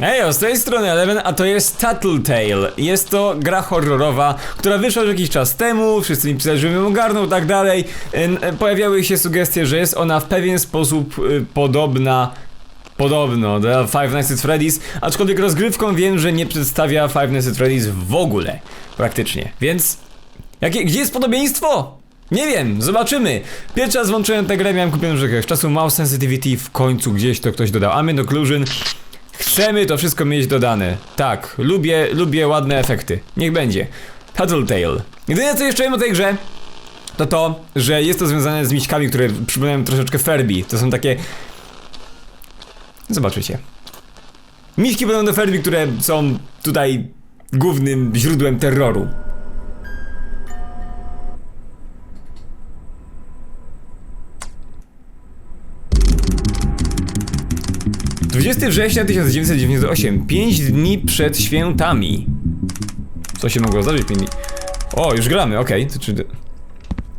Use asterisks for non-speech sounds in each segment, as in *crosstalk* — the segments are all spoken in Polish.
Ej, z tej strony Eleven, a to jest Tattletale. Jest to gra horrorowa, która wyszła już jakiś czas temu, wszyscy mi pisali, żebym ją ogarnął tak dalej. Pojawiały się sugestie, że jest ona w pewien sposób y, podobna Podobno do Five Nights at Freddy's, aczkolwiek rozgrywką wiem, że nie przedstawia Five Nights at Freddy's w ogóle, praktycznie. Więc, jakie, gdzie jest podobieństwo? Nie wiem, zobaczymy. Pierwszy raz włączyłem tę grę, miałem kupiony już jakiegoś czasu Mouse Sensitivity, w końcu gdzieś to ktoś dodał. Amen Occlusion. Chcemy to wszystko mieć dodane. Tak, lubię, lubię ładne efekty. Niech będzie. Tattletale. Jedyne co jeszcze wiem o tej grze, to to, że jest to związane z miśkami, które przypominają troszeczkę Furby. To są takie Zobaczycie. Miśki będą do Ferbi, które są tutaj głównym źródłem terroru. Dwudziesty września 1998, 5 dni przed świętami. Co się mogło zdarzyć 5 dni? O, już gramy, okej. Czy...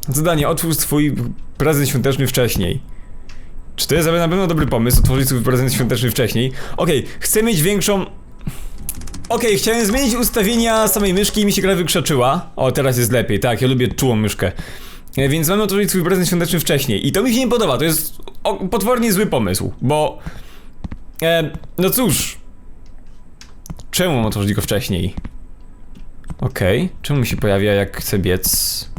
Zadanie, otwórz swój prezent świąteczny wcześniej. Czy to jest na pewno dobry pomysł, otworzyć swój prezent świąteczny wcześniej? Okej, chcę mieć większą... Okej, chciałem zmienić ustawienia samej myszki i mi się gra wykrzaczyła. O, teraz jest lepiej, tak, ja lubię czułą myszkę. E, Więc mamy otworzyć swój prezent świąteczny wcześniej. I to mi się nie podoba, to jest potwornie zły pomysł, bo... E, no cóż... Czemu mam otworzyć go wcześniej? Okej, czemu mi się pojawia jak chcę biec?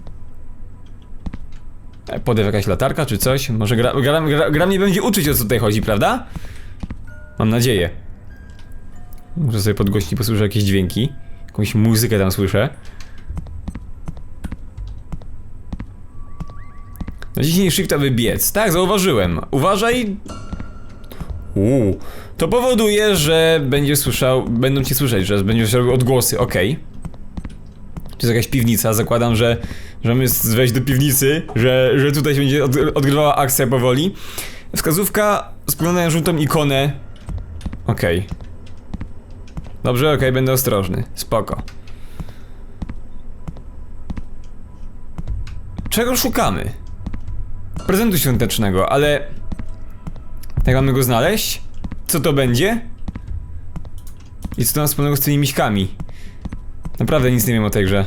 E, Podew jakaś latarka czy coś? Może gra, gra, gra, gra mnie będzie uczyć o co tutaj chodzi, prawda? Mam nadzieję. Muszę sobie podgłośnić, posłyszę jakieś dźwięki. Jakąś muzykę tam słyszę. Naciśnij shift, aby biec. Tak, zauważyłem. Uważaj. Uuu. To powoduje, że będziesz słyszał, będą cię słyszeć, że będziesz słyszał odgłosy, okej. To jest jakaś piwnica, zakładam, że, że wejść do piwnicy, że, że tutaj się będzie od, odgrywała akcja powoli. Wskazówka spogląda na żółtą ikonę. Okej. Dobrze, okej, będę ostrożny. Spoko. Czego szukamy? Prezentu świątecznego, ale... Jak mamy go znaleźć? Co to będzie? I co to ma wspólnego z tymi miśkami? Naprawdę nic nie wiem o tej grze.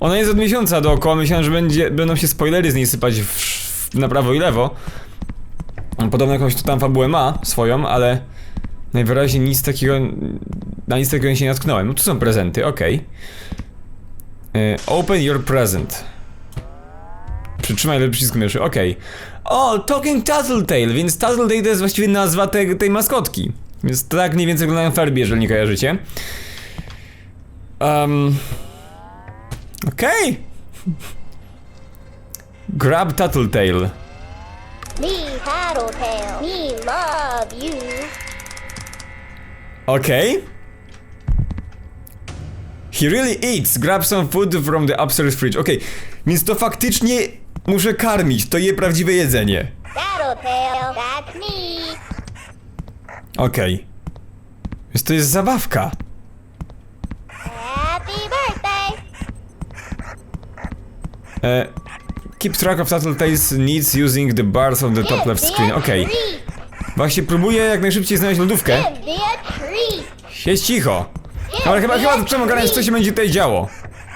Ona jest od miesiąca dookoła, myślałem, że będzie, będą się spoilery z niej sypać w, w, na prawo i lewo. Podobno jakąś tu tam fabułę ma swoją, ale najwyraźniej nic takiego, na nic takiego się nie natknąłem. No tu są prezenty. Y, Open your present. Przytrzymaj lewy przycisk myszy, okej. O, Talking Tattletale, więc Tattletale to jest właściwie nazwa tej, tej maskotki. Więc tak mniej więcej wyglądają Furby, jeżeli nie kojarzycie. Um. Okej. Grab Tattletale. Me, Tattletale. Me love you. Okej. He really eats. Grab some food from the upstairs fridge. Okej, więc to faktycznie muszę karmić. To je prawdziwe jedzenie. Tattletale. That's me. Okej. Więc to jest zabawka. Happy birthday. E, keep track of Tattletale's needs using the bars on the top Give left me screen. a Okej. treat. Właśnie próbuję jak najszybciej znaleźć lodówkę. Give me a treat. Siedź cicho. Ale chyba, chyba ogarnąć, co się będzie tutaj działo.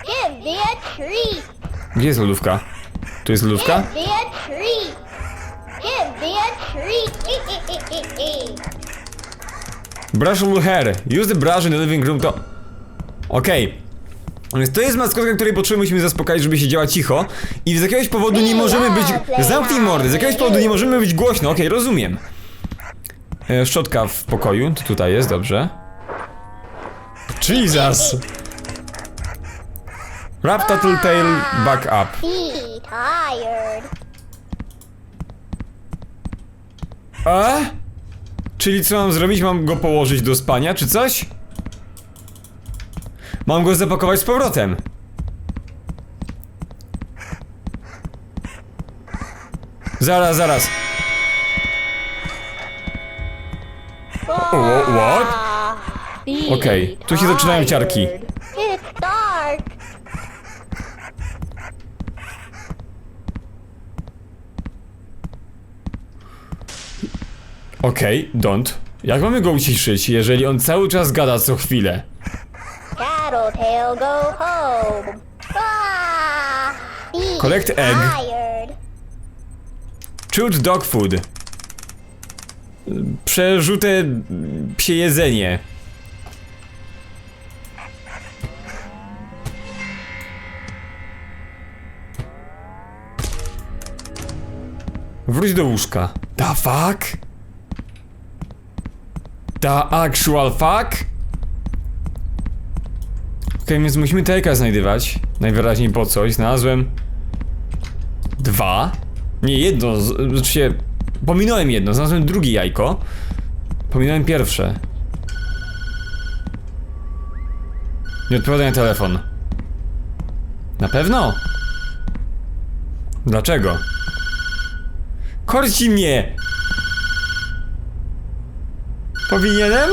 Give me a treat. Gdzie jest lodówka? Tu jest lodówka? Give me a treat. Give me a treat. *laughs* Brushable hair. Use the brush in the living room to... Okej. Więc to jest maskotka, której potrzebujemy musimy zaspokoić, żeby się działa cicho. I z jakiegoś powodu nie możemy być... Zamknij mordy, z jakiegoś powodu nie możemy być głośno. Okej, rozumiem. E, szczotka w pokoju, to tutaj jest, dobrze. Jesus! *laughs* Wrap Tattletale back up. Tired. A? Czyli co mam zrobić? Mam go położyć do spania, czy coś? Mam go zapakować z powrotem. Zaraz, zaraz. Wha- what? Okej, tu się zaczynają ciarki. tired. It's dark. Okej, don't. Jak mamy go uciszyć, jeżeli on cały czas gada co chwilę? Tattletale, go home. Ah, Collect egg. tired. Dog food. Przerzute psie jedzenie. Wróć do łóżka. The fuck? The actual fuck? Okej, więc musimy tejka znajdywać. Najwyraźniej po coś. Znalazłem dwa. Nie, jedno, znaczy pominąłem jedno, znalazłem drugie jajko. Pominąłem pierwsze. Nie odpowiadaj na telefon. Na pewno? Dlaczego? Korci mnie! Powinienem?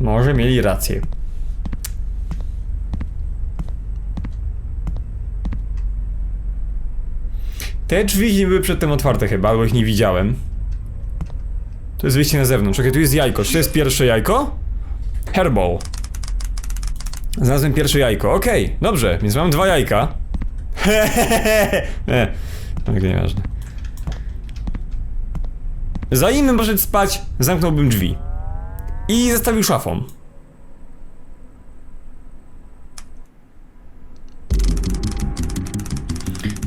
Może mieli rację. Te drzwi nie były przedtem otwarte chyba, albo ich nie widziałem. To jest wyjście na zewnątrz. Czekaj, tu jest jajko. Czy to jest pierwsze jajko? Hairball. Znalazłem pierwsze jajko. Okej, dobrze, więc mam dwa jajka. *laughs* Nie, nigdy nieważne. Zanim bym poszedł spać, zamknąłbym drzwi. I zostawił szafą.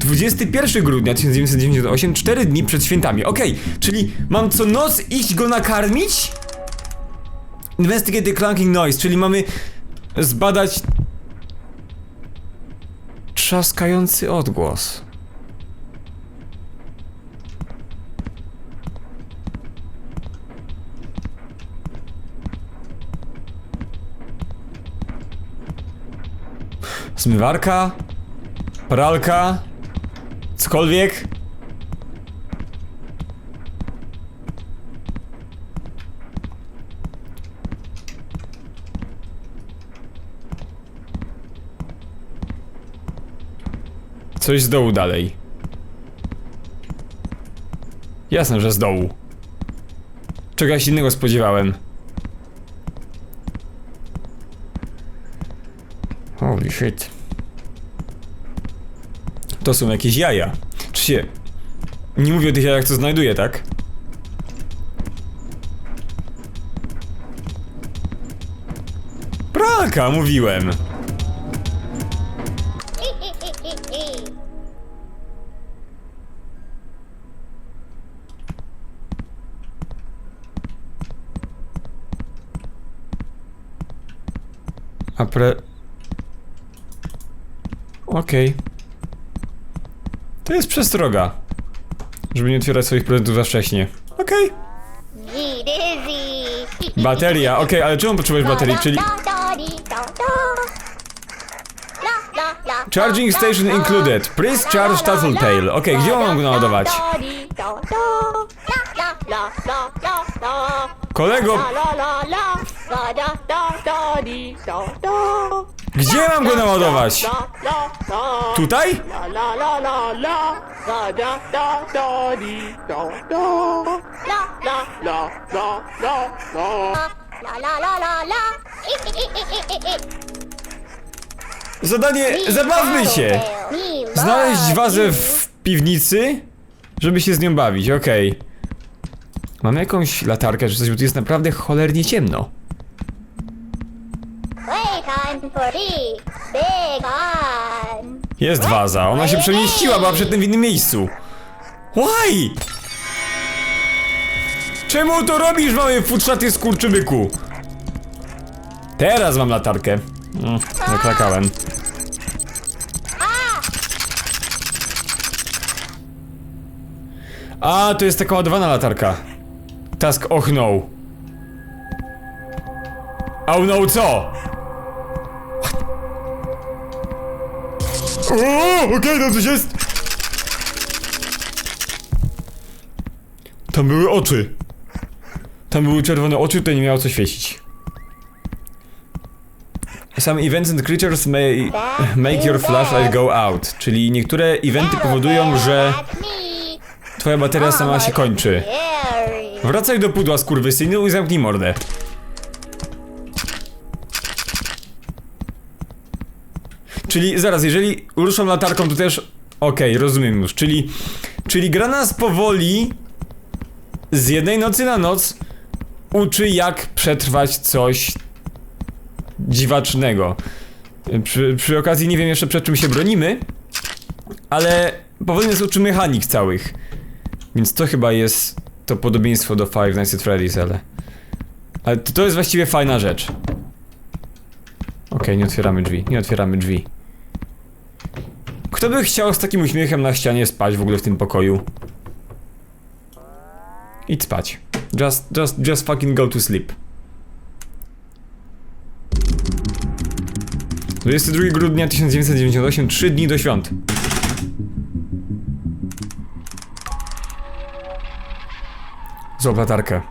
Dwudziesty pierwszy grudnia 1998, 4 dni przed świętami. Okej, czyli mam co noc iść go nakarmić? Investigate the clunking noise, czyli mamy zbadać trzaskający odgłos. Zmywarka? Pralka? Cokolwiek? Coś z dołu dalej. Jasne, że z dołu. Czegoś innego spodziewałem. Holy shit. To są jakieś jaja. Czy się... Nie mówię o tych jajach, co znajduję, tak? Pralka, mówiłem. A pre... Okej. To jest przestroga. Żeby nie otwierać swoich prezentów za wcześnie. Okej. Bateria, okej, ale czemu potrzebujesz baterii? Czyli... Charging station included. Please charge Tattletale. Okej, gdzie mam go naładować? Kolego, gdzie mam go naładować? Tutaj? Zadanie, zabawmy się! Znaleźć wazę w piwnicy, żeby się z nią bawić, okej. Mamy jakąś latarkę czy coś, bo tu jest naprawdę cholernie ciemno. Jest waza, ona się przemieściła, była przedtem w innym miejscu. Why? Czemu to robisz, mały futrzaty skurczybyku? Teraz mam latarkę. Mm, zakrakałem. A, to jest taka ładowana latarka. Task, och no. Oh no, co? Okej, okay, tam coś jest! Tam były oczy. Tam były czerwone oczy, tutaj nie miało co świecić. Some events and creatures may make your flashlight go out. Czyli niektóre eventy powodują, że twoja bateria sama się kończy. Wracaj do pudła, skurwysynu i zamknij mordę. Czyli zaraz, jeżeli ruszam latarką, to też... Okej, rozumiem już, czyli... Czyli gra nas powoli z jednej nocy na noc uczy jak przetrwać coś dziwacznego. Przy, przy okazji nie wiem jeszcze przed czym się bronimy, ale powoli nas uczy mechanik całych. Więc to chyba jest to podobieństwo do Five Nights at Freddy's, ale... Ale to, jest właściwie fajna rzecz. Okej, nie otwieramy drzwi, nie otwieramy drzwi. Kto by chciał z takim uśmiechem na ścianie spać w ogóle w tym pokoju? Idź spać. Just, just, just fucking go to sleep. 22 grudnia 1998, 3 dni do świąt. Złap latarkę.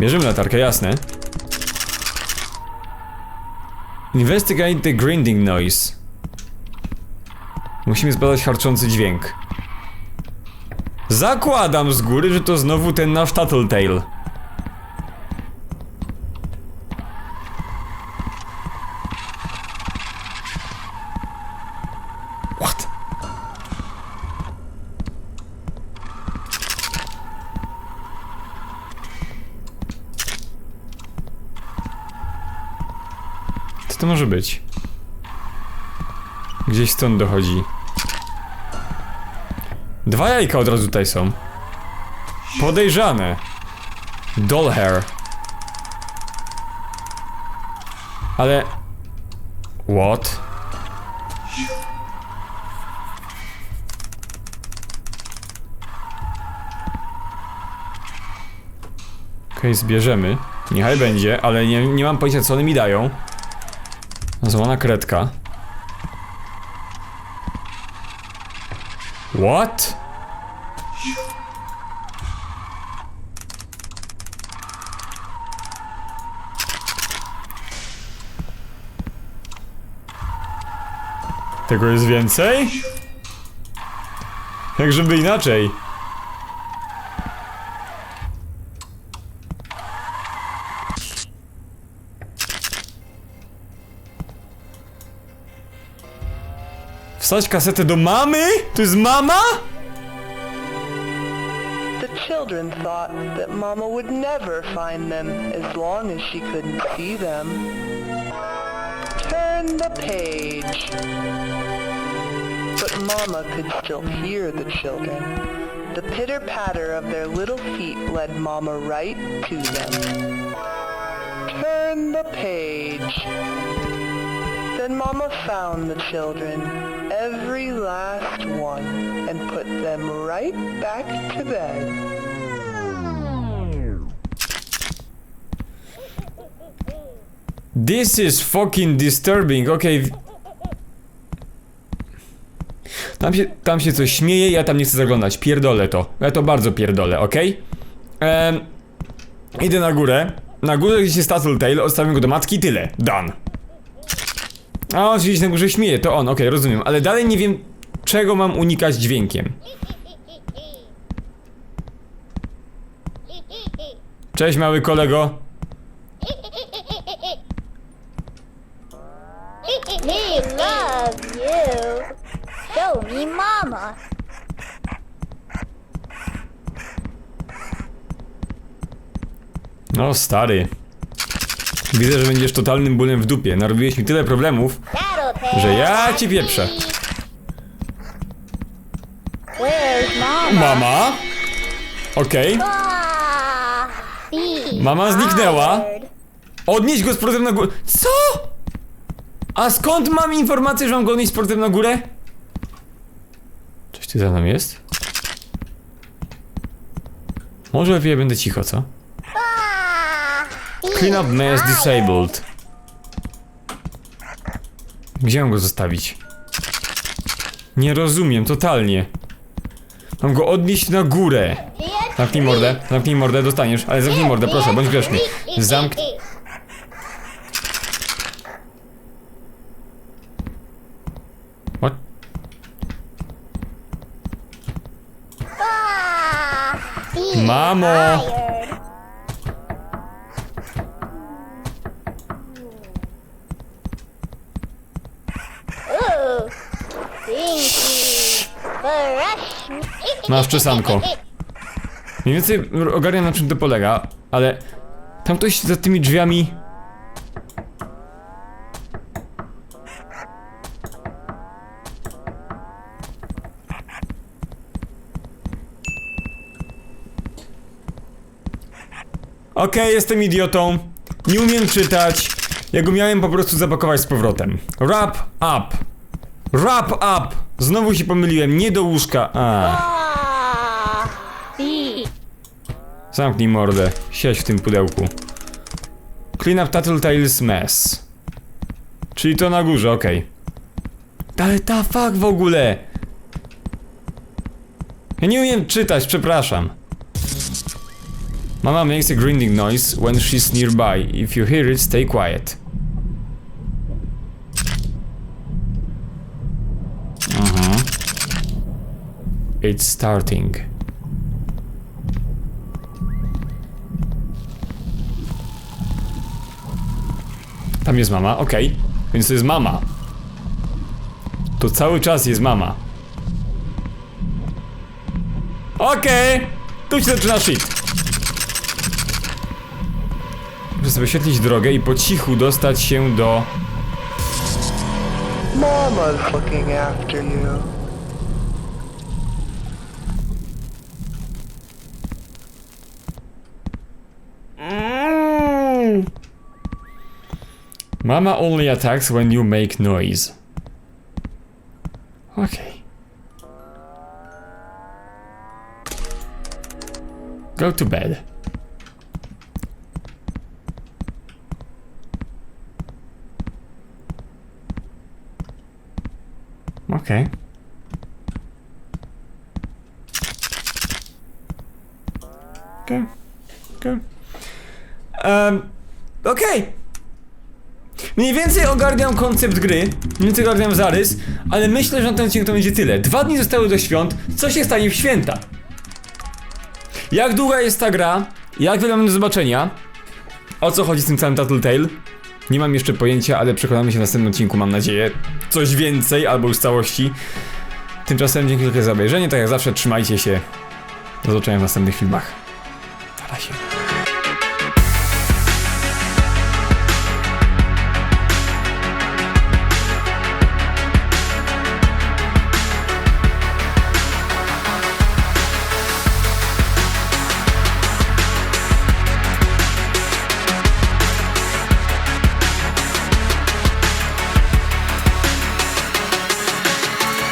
Bierzemy latarkę, jasne. Investigate the grinding noise. Musimy zbadać harczący dźwięk. Zakładam z góry, że to znowu ten nasz Tattletale. What? Co to może być? Gdzieś stąd dochodzi. Dwa jajka od razu tutaj są. Podejrzane. Doll hair. Ale... What? Okej, zbierzemy. Niechaj będzie, ale nie, nie mam pojęcia co one mi dają. Złona kredka. What? Tego jest więcej? Jak żeby inaczej. Wstać kasetę do mamy? To jest mama? The children thought that Mama would never find them as long as she couldn't see them. Turn the page. But Mama could still hear the children. The pitter-patter of their little feet led Mama right to them. Turn the page. Then Mama found the children, every last one, and put them right back to bed. This is fucking disturbing, okej. w- Tam się, tam się coś śmieje, ja tam nie chcę zaglądać. Pierdolę to. Ja to bardzo pierdolę, okej? Em, Idę na górę. Na górze gdzieś jest Tattletale, odstawiam go do matki tyle. Done. A on się na górze śmieje, to on, okej, rozumiem. Ale dalej nie wiem, czego mam unikać dźwiękiem. Cześć, mały kolego. Me love you. Show me mama. No, stary. Widzę, że będziesz totalnym bólem w dupie. Narobiłeś mi tyle problemów, że ja ci pieprzę. Mama? Okej. Mama zniknęła. tired. Odnieść go z portem na górę. Co? A skąd mam informację, że mam go odnieść z portem na górę? Coś ty za nami jest? Może lepiej będę cicho, co? Clean up mess disabled. Gdzie mam go zostawić? Nie rozumiem, totalnie. Mam go odnieść na górę. Zamknij mordę, zamknij mordę, dostaniesz, ale zamknij mordę, proszę, bądź grzeczny. Zamknij. What? Mamo! tired. Ooh, stinky. Brush me. Masz czesanko. Mniej więcej ogarniam na czym to polega, ale tam ktoś za tymi drzwiami. Okej, jestem idiotą. Nie umiem czytać. Ja go miałem po prostu zapakować z powrotem. Wrap up. Wrap up. Znowu się pomyliłem. Nie do łóżka. A. Zamknij mordę. Siedź w tym pudełku. Clean up Tattletale's mess. Czyli to na górze, okej. Ale ta fuck w ogóle! Ja nie umiem czytać, przepraszam. Mama makes a grinding noise when she's nearby. If you hear it, stay quiet. Mhm. It's starting. Tam jest mama, okej. Więc to jest mama. To cały czas jest mama. Okej! Tu się zaczyna shit. Muszę sobie oświetlić drogę i po cichu dostać się do... Mama's looking after you. Mama only attacks when you make noise. Okay. Go to bed. Okay. Mniej więcej ogarniam koncept gry, mniej więcej ogarniam zarys, ale myślę, że na ten odcinek to będzie tyle. Dwa dni zostały do świąt, co się stanie w święta? Jak długa jest ta gra? Jak wiele mamy do zobaczenia? O co chodzi z tym całym Tattletale? Nie mam jeszcze pojęcia, ale przekonamy się w następnym odcinku, mam nadzieję. Coś więcej, albo już całości. Tymczasem dzięki za obejrzenie, tak jak zawsze trzymajcie się. Do zobaczenia w następnych filmach. Na razie.